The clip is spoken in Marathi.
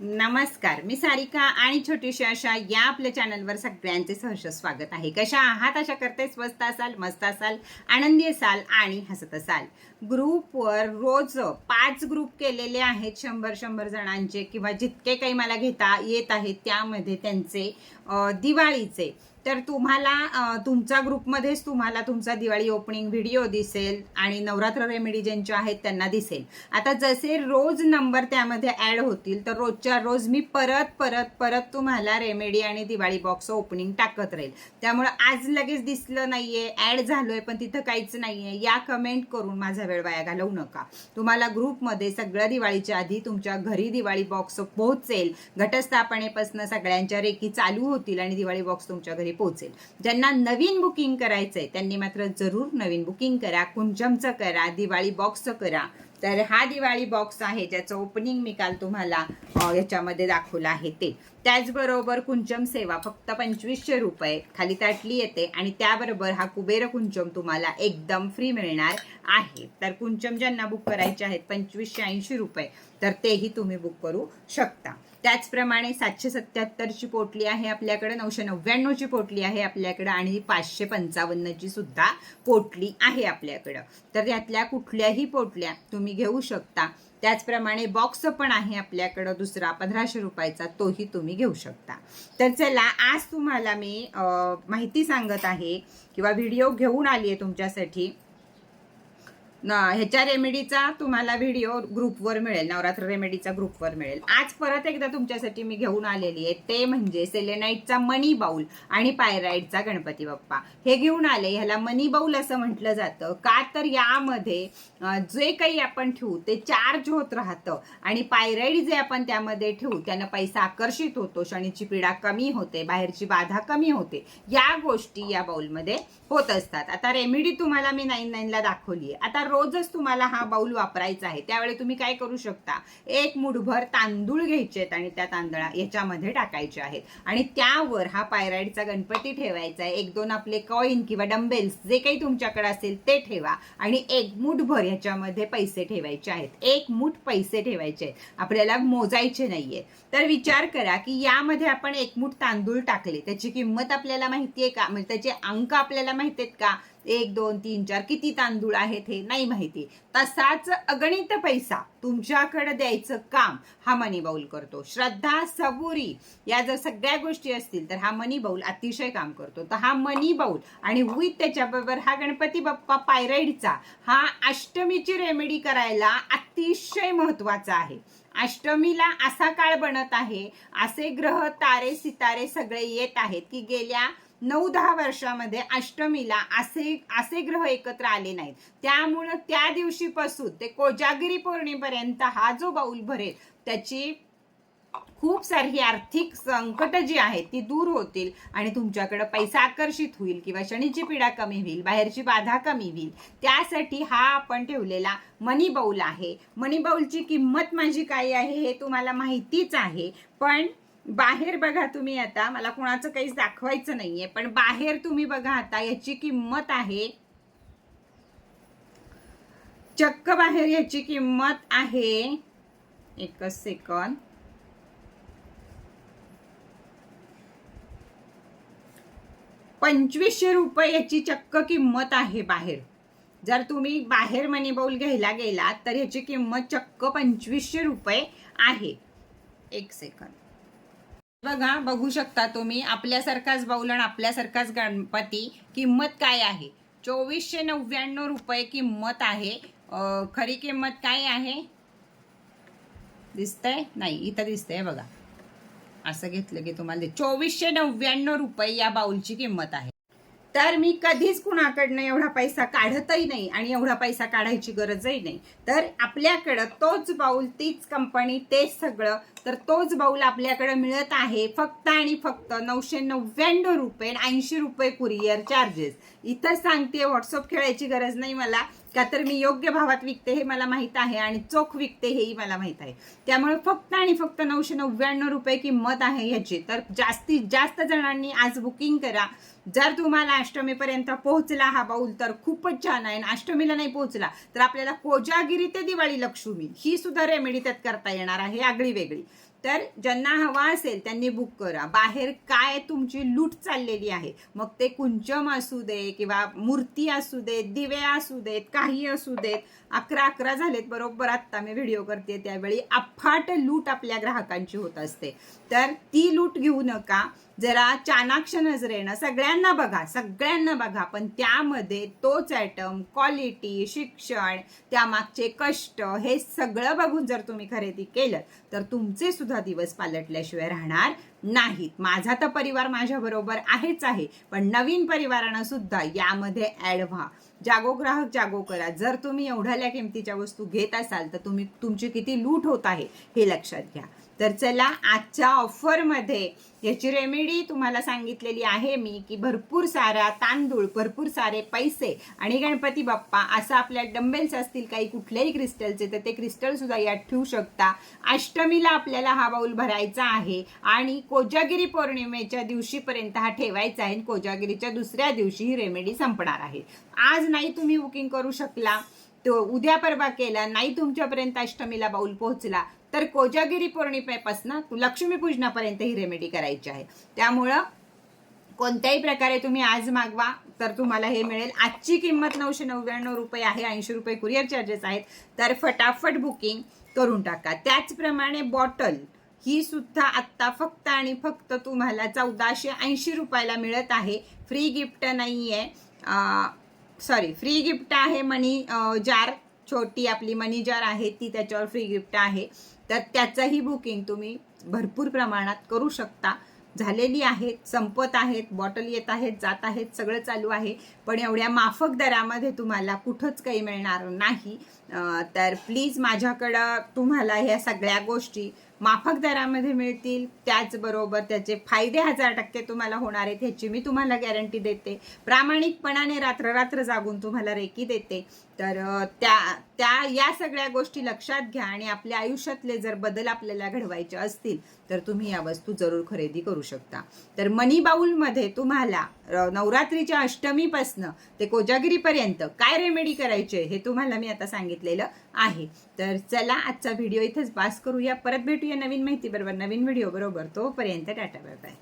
नमस्कार मी सारिका आणि छोटीशी अशा या आपल्या चॅनलवर सगळ्यांचे सहर्ष स्वागत आहे. कशा आहात? अशा करते स्वस्त असाल मस्त असाल आनंदी असाल आणि हसत असाल. ग्रुपवर रोज पाच ग्रुप केलेले आहेत शंभर शंभर जणांचे किंवा जितके काही मला घेता येत आहेत त्यामध्ये त्यांचे दिवाळीचे. तर तुम्हाला तुमच्या ग्रुपमध्येच तुम्हाला तुमचा दिवाळी ओपनिंग व्हिडिओ दिसेल आणि नवरात्र रेमेडी ज्यांच्या आहेत त्यांना दिसेल. आता जसे रोज नंबर त्यामध्ये ऍड होतील तर रोजच्या रोज मी परत परत परत तुम्हाला रेमेडी आणि दिवाळी बॉक्स ओपनिंग टाकत राहील. त्यामुळे आज लगेच दिसलं नाहीये ऍड झालोय पण तिथं काहीच नाहीये. या कमेंट करून माझा वेळ वाया घालवू नका. तुम्हाला ग्रुपमध्ये सगळ्या दिवाळीच्या आधी तुमच्या घरी दिवाळी बॉक्स पोहोचेल. घटस्थापनेपासून सगळ्यांच्या रेकी चालू होतील आणि दिवाळी बॉक्स तुमच्या घरी पोहोचेल. ज्यांना नवीन बुकिंग करायचंय त्यांनी मात्र जरूर नवीन बुकिंग करा कुंचमचं करा दिवाळी बॉक्सचं करा. तर हा दिवाळी बॉक्स आहे ज्याचं ओपनिंग मी काल तुम्हाला याच्यामध्ये दाखवलं आहे ते. त्याचबरोबर कुंचम सेवा फक्त पंचवीसशे रुपये. खाली ताटली येते आणि त्याबरोबर हा कुबेर कुंचम तुम्हाला एकदम फ्री मिळणार आहे. तर कुंचम ज्यांना बुक करायचे आहेत पंचवीसशे ऐंशी रुपये तर तेही तुम्ही बुक करू शकता. त्याचप्रमाणे सातशे सत्याहत्तरची पोटली आहे आपल्याकडे नऊशे नव्याण्णवची पोटली आहे आपल्याकडं आणि पाचशे पंचावन्नची सुद्धा पोटली आहे आपल्याकडं. तर यातल्या कुठल्याही पोटल्या तुम्ही घेऊ शकता. त्याचप्रमाणे बॉक्स पण आहे आपल्याकडं दुसरा पंधराशे रुपयाचा तोही तुम्ही घेऊ शकता. तर चला आज तुम्हाला मी माहिती सांगत आहे किंवा व्हिडिओ घेऊन आली आहे तुमच्यासाठी. न ह्याच्या रेमेडीचा तुम्हाला व्हिडिओ ग्रुपवर मिळेल नवरात्र रेमेडीचा ग्रुपवर मिळेल. आज परत एकदा तुमच्यासाठी मी घेऊन आलेली आहे ते म्हणजे सेलेनाईटचा मनी बाऊल आणि पायराईडचा गणपती बाप्पा. हे घेऊन आले ह्याला मनी बाऊल असं म्हटलं जातं. का तर यामध्ये जे काही आपण ठेवू ते चार्ज होत राहतं. आणि पायराईड जे आपण त्यामध्ये ठेवू त्यानं पैसा आकर्षित होतो शनीची पीडा कमी होते बाहेरची बाधा कमी होते. या गोष्टी या बाऊलमध्ये होत असतात. आता रेमेडी तुम्हाला मी नाईन नाईनला दाखवली आहे आता रोजच तुम्हाला हा बाऊल वापरायचा आहे. त्यावेळी तुम्ही काय करू शकता? एक मुठभर तांदूळ घ्यायचे आहेत आणि त्या तांदळा याच्यामध्ये टाकायचे आहेत. आणि त्यावर हा पायराईडचा गणपती ठेवायचा आहे. एक दोन आपले कॉईन किंवा डंबेल्स जे काही तुमच्याकडे असेल ते ठेवा. आणि एक मुठभर याच्यामध्ये पैसे ठेवायचे आहेत. एक मुठ पैसे ठेवायचे आहेत. आपल्याला मोजायचे नाहीये. तर विचार करा की यामध्ये आपण एक मुठ तांदूळ टाकले. त्याची किंमत आपल्याला माहिती आहे का? म्हणजे त्याचे अंक आपल्याला माहिती आहेत का? एक दोन तीन चार किती तांदूळ आहेत हे नाही माहिती. तसाच अगणित पैसा तुमच्याकडे द्यायचं काम हा मनी बाऊल करतो. श्रद्धा सबुरी या जर सगळ्या गोष्टी असतील तर हा मनी बाऊल अतिशय काम करतो. तर हा मनी बाऊल आणि विथ त्याच्याबरोबर हा गणपती बाप्पा पायराईडचा हा अष्टमीची रेमेडी करायला अतिशय महत्त्वाचा आहे. अष्टमीला असा काळ बनत आहे असे ग्रह तारे सितारे सगळे येत आहेत की गेल्या नऊ दहा वर्षामध्ये अष्टमीला असे असे ग्रह एकत्र आले नाहीत. त्यामुळं त्या दिवशीपासून ते कोजागिरी पौर्णिमेपर्यंत हा जो बाऊल भरेल त्याची खूप सारी आर्थिक संकट जी आहेत ती दूर होतील आणि तुमच्याकडे पैसा आकर्षित होईल किंवा शनीची पीडा कमी होईल बाहेरची बाधा कमी होईल. त्यासाठी हा आपण ठेवलेला मनी बाऊल आहे. मनी बाऊलची किंमत माझी काय आहे हे तुम्हाला माहितीच आहे. पण बाहेर बघा तुम्ही आता. मला कुणाचं काहीच दाखवायचं नाहीये. पण बाहेर तुम्ही बघा आता. याची किंमत आहे. चक्क बाहेर याची किंमत आहे. एकच सेकंद. पंचवीसशे रुपये याची चक्क किंमत आहे बाहेर. जर तुम्ही बाहेर मनी बाऊल घ्यायला गेलात तर ह्याची किंमत चक्क पंचवीसशे रुपये आहे. एक सेकंद. बघा बघू शकता तुम्ही आपल्यासारखाच बाऊल आणि आपल्यासारखाच गणपती किंमत काय आहे? चोवीसशे नव्याण्णव रुपये किंमत आहे. खरी किंमत काय आहे? दिसतंय? नाही इथं दिसतंय बघा. असं घेतलं की तुम्हाला चोवीसशे नव्याण्णव रुपये या बाऊलची किंमत आहे. तर मी कधीच कुणाकडनं एवढा पैसा काढतही नाही आणि एवढा पैसा काढायची गरजही नाही. तर आपल्याकडं तोच बाऊल तीच कंपनी तेच सगळं तर तोच बाऊल आपल्याकडं मिळत आहे फक्त आणि फक्त नऊशे नव्याण्णव रुपये ऐंशी रुपये कुरिअर चार्जेस इथं सांगते व्हॉट्सअप खेळायची गरज नाही मला का तर मी योग्य भावात विकते हे मला माहीत आहे आणि चोख विकते हेही मला माहीत आहे. त्यामुळे फक्त आणि फक्त नऊशे नव्याण्णव रुपये किंमत आहे ह्याची. तर जास्तीत जास्त जणांनी आज बुकिंग करा. जर तुम्हाला अष्टमीपर्यंत पोहोचला हा बाऊल तर खूपच छान आहे. आणि अष्टमीला नाही पोहोचला तर आपल्याला कोजागिरी ते दिवाळी लक्ष्मी ही सुद्धा रेमेडी त्यात करता येणार आहे आगळी वेगळी. तर ज्यांना हवा असेल त्यांनी बुक करा. बाहेर काय तुमची लूट चाललेली आहे? मग ते कुंचम असू दे किंवा मूर्ती असू देत दिवे असू देत काही असू देत अकरा अकरा झालेत बरोबर? आत्ता मी व्हिडिओ करते त्यावेळी अफाट लूट आपल्या ग्राहकांची होत असते. तर ती लूट घेऊ नका. जरा चाणाक्ष नजरेनं सगळ्यांना बघा सगळ्यांना बघा पण त्यामध्ये तोच आयटम क्वालिटी शिक्षण त्यामागचे कष्ट हे सगळं बघून जर तुम्ही खरेदी केलं तर तुमचे सुद्धा दिवस पालटल्याशिवाय राहणार नाहीत. माझा तर परिवार माझ्याबरोबर आहेच आहे पण नवीन परिवारानं सुद्धा यामध्ये ॲड व्हा. जागो ग्राहक जागो करा. जर तुम्ही एवढ्याल्या किमतीच्या वस्तू घेत असाल तर तुम्ही तुमची किती लूट होत आहे हे लक्षात घ्या. तर चला आजच्या ऑफरमध्ये याची रेमेडी तुम्हाला सांगितलेली आहे मी की भरपूर सारा तांदूळ भरपूर सारे पैसे आणि गणपती बाप्पा असं आपल्या डंबेल्स असतील काही कुठल्याही क्रिस्टलचे तर ते क्रिस्टलसुद्धा यात ठेवू शकता. अष्टमीला आपल्याला हा बाऊल भरायचा आहे आणि कोजागिरी पौर्णिमेच्या दिवशीपर्यंत हा ठेवायचा आहे कोजागिरीच्या दुसऱ्या दिवशी ही रेमेडी संपणार आहे. आज नाही तुम्ही बुकिंग करू शकला तो उद्या परवा केला नाही तुमच्यापर्यंत अष्टमीला बाऊल पोहोचला तर कोजागिरी पौर्णिमेपासून लक्ष्मीपूजनापर्यंत ही रेमेडी करायची आहे. त्यामुळं कोणत्याही प्रकारे तुम्ही आज मागवा तर तुम्हाला हे मिळेल. आजची किंमत नऊशे नव्याण्णव रुपये आहे ऐंशी रुपये कुरिअर चार्जेस आहेत तर फटाफट बुकिंग करून टाका. त्याचप्रमाणे बॉटल ही सुद्धा आत्ता फक्त आणि फक्त तुम्हाला चौदाशे ऐंशी रुपयाला मिळत आहे. फ्री गिफ्ट नाही आहे सॉरी फ्री गिफ्ट आहे मनी जार छोटी आपली मनी जार आहे ती त्याच्यावर फ्री गिफ्ट आहे. तर त्याचंही बुकिंग तुम्ही भरपूर प्रमाणात करू शकता. झालेली आहेत संपत आहेत बॉटल येत आहेत जात आहेत सगळं चालू आहे. पण एवढ्या माफक दरामध्ये तुम्हाला कुठंच काही मिळणार नाही. तर प्लीज माझ्याकडं तुम्हाला ह्या सगळ्या गोष्टी माफक दरामध्ये मिळतील त्याचबरोबर त्याचे फायदे हजार टक्के तुम्हाला होणार आहेत ह्याची मी तुम्हाला गॅरंटी देते. प्रामाणिकपणाने रात्र रात्र जागून तुम्हाला रेकी देते. तर त्या त्या या सगळ्या गोष्टी लक्षात घ्या आणि आपल्या आयुष्यातले जर बदल आपल्याला घडवायचे असतील तर तुम्ही या वस्तू जरूर खरेदी करू शकता. तर मनी बाऊलमध्ये तुम्हाला नवरात्रीच्या अष्टमीपासनं ते कोजागिरीपर्यंत काय रेमेडी करायचे हे तुम्हाला मी आता सांगितलेलं आहे. तर चला आजचा व्हिडिओ इथेच पास करूया. परत भेटूया नवीन माहिती बरोबर नवीन व्हिडिओ बरोबर. तोपर्यंत टाटा बाय बाय